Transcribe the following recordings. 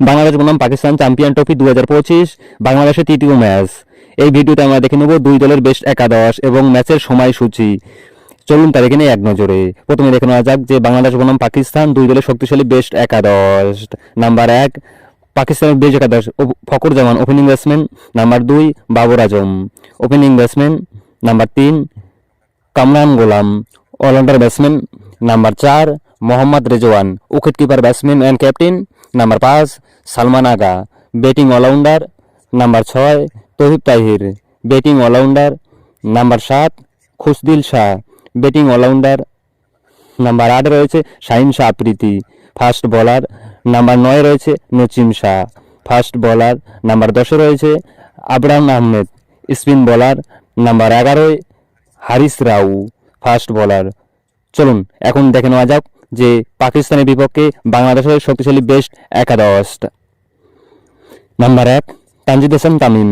বাংলাদেশ বনাম Pakistan champion trophy দু হাজার পঁচিশ, বাংলাদেশের তৃতীয় ম্যাচ। এই ভিডিওতে আমরা দেখে নেব দুই দলের বেস্ট একাদশ এবং ম্যাচের সময়সূচি। চলুন তার এখানে এক নজরে। প্রথমে দেখে নেওয়া যাক যে বাংলাদেশ বনাম পাকিস্তান দুই দলের শক্তিশালী বেস্ট একাদশ। নাম্বার এক, পাকিস্তানের বেস্ট একাদশ Fakhar Zaman opening batsman. Number দুই, Babar Azam. Opening batsman. Number তিন, Kamran Ghulam. Allrounder batsman. Number চার, Mohammad Rizwan. Wicket keeper batsman and captain number পাঁচ, Salman Agha, batting allrounder, number ছয় Tayyab Tahir, batting allrounder, number সাত, Khushdil Shah, batting allrounder, number আট রয়েছে শাহিন শাহ প্রীতি fast bowler, number নয় রয়েছে Naseem Shah fast bowler, number দশে রয়েছে Abrar Ahmed, spin bowler, number এগারোয় Haris Rauf fast bowler. চলুন, এখন দেখে নেওয়া যাক যে পাকিস্তানের বিপক্ষে বাংলাদেশের শক্তিশালী বেস্ট একাদশ নাম্বার এক, Tanzid Hasan Tamim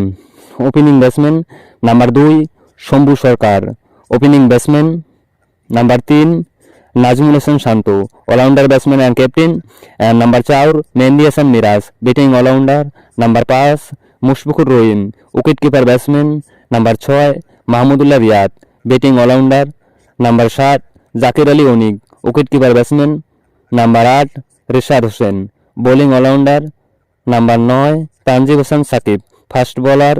opening batsman number দুই, Shambhu Sarkar opening batsman number তিন, Najmul Hasan Shanto allrounder batsman and captain and number চার, Mehedi Hasan Miraz batting allrounder number পাঁচ, Mushfiqur Rahim wicket keeper batsman number ছয়, Mahmudullah Riyad batting allrounder number সাত, Jaker Ali Anik wicket keeper batsman number আট Rishad Hossain. Bowling allrounder number নয় Tanzim Hasan Sakib. Fast bowler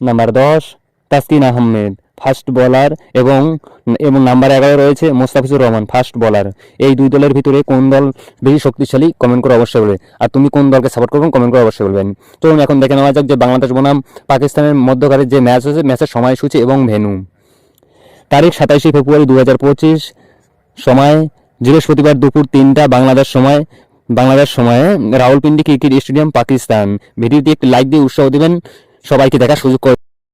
number দশ Taskin Ahmed. Fast bowler এবং এবং number এগারো রয়েছে Mostafizur Rahman, fast bowler. এই দুই দলের ভিতরে কোন দল বেশি শক্তিশালী কমেন্ট করে অবশ্যই বলবে। আর তুমি কোন দলকে সাপোর্ট করবেন কমেন্ট করে অবশ্যই বলবেন। চলুন এখন দেখে নেওয়া যাক যে বাংলাদেশ বনাম পাকিস্তানের মধ্যকারের যে ম্যাচ হয়েছে, ম্যাচের সময়সূচি এবং ভেন্যু। তারিখ সাতাইশে ফেব্রুয়ারি দু হাজার পঁচিশ সময়, বৃহস্পতিবার দুপুর তিনটা, বাংলাদেশ সময়, বাংলাদেশ সময়ে রাহুলপিন্ডি ক্রিকেট স্টেডিয়াম, পাকিস্তান। ভিডিওটি একটি লাইক দিয়ে উৎসাহ দেবেন। সবাইকে দেখার সুযোগ